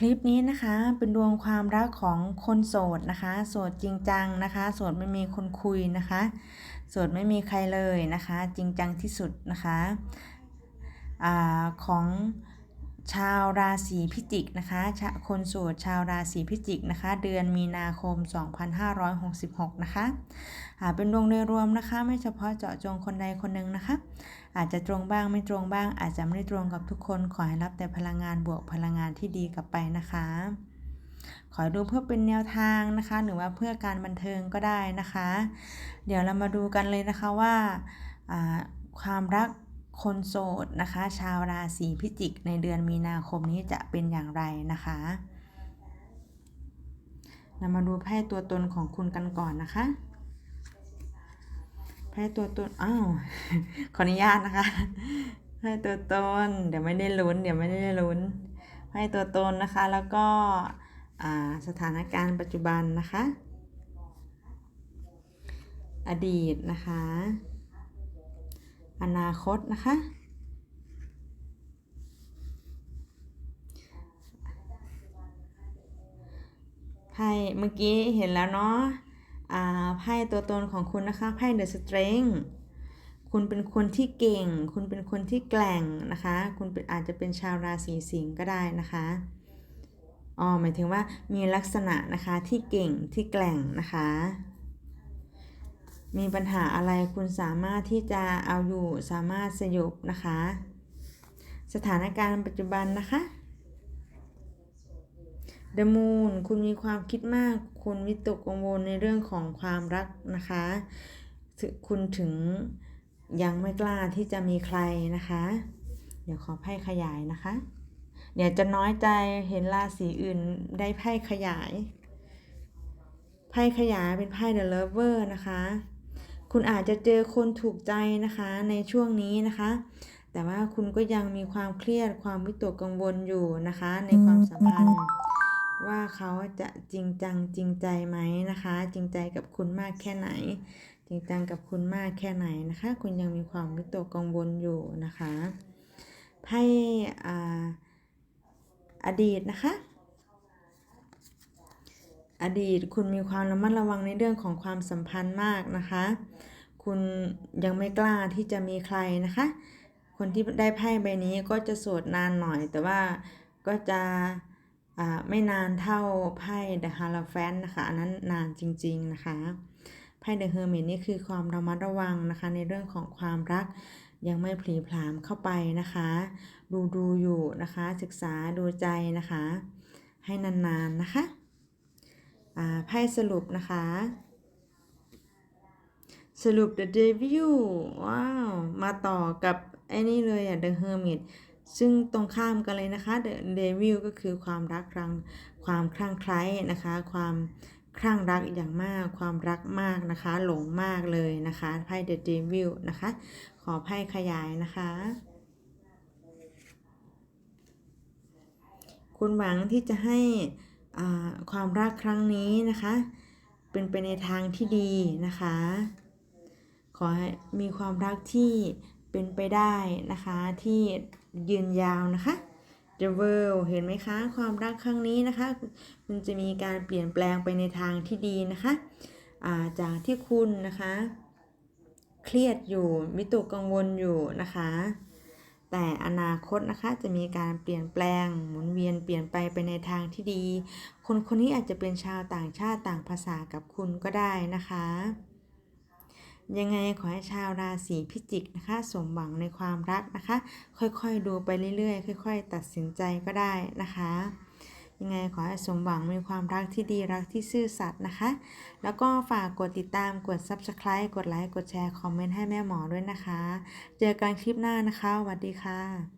คลิปนี้นะคะเป็นดวงความรักของคนโสดนะคะ โสดจริงจังนะคะ โสดไม่มีคนคุยนะคะ โสดไม่มีใครเลยนะคะ จริงจังที่สุดนะคะอของ ชาวราศีพิจิกนะคะชะคนโสดชาวราศีพิจิกนะคะ เดือนมีนาคม 2566 นะคะอ่าเป็นดวงโดยรวมนะคะ ไม่เฉพาะเจาะจงคนใดคนหนึ่งนะคะ อาจจะตรงบ้างไม่ตรงบ้าง อาจจะไม่ได้ตรงกับทุกคน ขอให้รับแต่พลังงานบวกพลังงานที่ดีกลับไปนะคะ ขอดูเพื่อเป็นแนวทางนะคะ หรือว่าเพื่อการบันเทิงก็ได้นะคะ เดี๋ยวเรามาดูกันเลยนะคะว่าความรัก คนโสดนะคะ ชาวราศีพิจิกในเดือนมีนาคมนี้จะเป็นอย่างไรนะคะเรามาดูไพ่ตัวตนของคุณกันก่อนนะคะไพ่ตัวตนอ้าวขออนุญาตนะคะไพ่ตัวตนเดี๋ยวไม่ได้ลุ้น เดี๋ยวไม่ได้ลุ้นไพ่ตัวตนนะคะ แล้วก็สถานการณ์ปัจจุบันนะคะ อดีตนะคะ อนาคตนะคะ ไพ่เมื่อกี้เห็นแล้วเนาะไพ่ตัวตนของคุณนะคะไพ่เดอะสเตรงคุณเป็นคนที่เก่ง คุณเป็นคนที่แกล่งนะคะ คุณเป็นอาจจะเป็นชาวราศีสิงห์ก็ได้นะคะอ๋อหมายถึงว่ามีลักษณะนะคะที่เก่งที่แกล่งนะคะ มีปัญหาอะไรคุณสามารถที่จะเอาอยู่สามารถสยบนะคะ สถานการณ์ปัจจุบันนะคะ The Moon คุณมีความคิดมาก คุณวิตกกังวลในเรื่องของความรักนะคะ คุณถึงยังไม่กล้าที่จะมีใครนะคะ เดี๋ยวขอไพ่ขยายนะคะ เดี๋ยวจะน้อยใจเห็นราศีอื่นได้ไพ่ขยาย ไพ่ขยายเป็นไพ่ The Lover นะคะ คุณอาจจะเจอคนถูกใจนะคะในช่วงนี้นะคะ แต่ว่าคุณก็ยังมีความเครียดความวิตกกังวลอยู่นะคะ ในความสัมพันธ์ ว่าเขาจะจริงจังจริงใจไหมนะคะ จริงใจกับคุณมากแค่ไหน จริงจังกับคุณมากแค่ไหนนะคะ คุณยังมีความวิตกกังวลอยู่นะคะไพ่อดีตนะคะ อดีตคุณมีความระมัดระวังในเรื่องของความสัมพันธ์มากนะคะ คุณยังไม่กล้าที่จะมีใครนะคะ คนที่ได้ไพ่ใบนี้ก็จะโสดนานหน่อย แต่ว่าก็จะไม่นานเท่าไพ่ The Hierophant นะคะอันนั้นนานจริง ๆนะคะไพ่ The Hermit นี่คือความระมัดระวังนะคะ ในเรื่องของความรักยังไม่ผลีผลามเข้าไปนะคะ ดูดูอยู่นะคะ ศึกษาดูใจนะคะ ให้นานๆนะคะ ไพ่สรุปนะคะ สรุป The Devil ว้าว มาต่อกับไอ้นี่เลยอะ The Hermit ซึ่งตรงข้ามกันเลยนะคะ The Devil ก็คือความรักครั้งความคลั่งไคล้นะคะ ความคลั่งรักอย่างมากความรักมากนะคะ หลงมากเลยนะคะไพ่ The Devil นะคะ ขอไพ่ขยายนะคะ คุณหวังที่จะให้ ความรักครั้งนี้นะคะ เป็นไปในทางที่ดีนะคะ ขอให้มีความรักที่เป็นไปได้นะคะที่ยืนยาวนะคะ The World เห็นไหมคะ ความรักครั้งนี้นะคะ มันจะมีการเปลี่ยนแปลงไปในทางที่ดีนะคะจากที่คุณนะคะ เครียดอยู่มิตกกังวลอยู่นะคะ แต่อนาคตนะคะจะมีการเปลี่ยนแปลง หมุนเวียนเปลี่ยนไปไปในทางที่ดี คนคนนี้อาจจะเป็นชาวต่างชาติต่างภาษากับคุณก็ได้นะคะ ยังไงขอให้ชาวราศีพิจิกนะคะ สมหวังในความรักนะคะ ค่อยๆดูไปเรื่อยๆ ค่อย ๆ ตัดสินใจก็ได้นะคะ ยังไงขอให้สมหวังมีความรักที่ดีรักที่ซื่อสัตย์นะคะ แล้วก็ฝากกดติดตามกด Subscribe กดไลค์กดแชร์คอมเมนต์ให้แม่หมอด้วยนะคะ เจอกันคลิปหน้านะคะสวัสดีค่ะ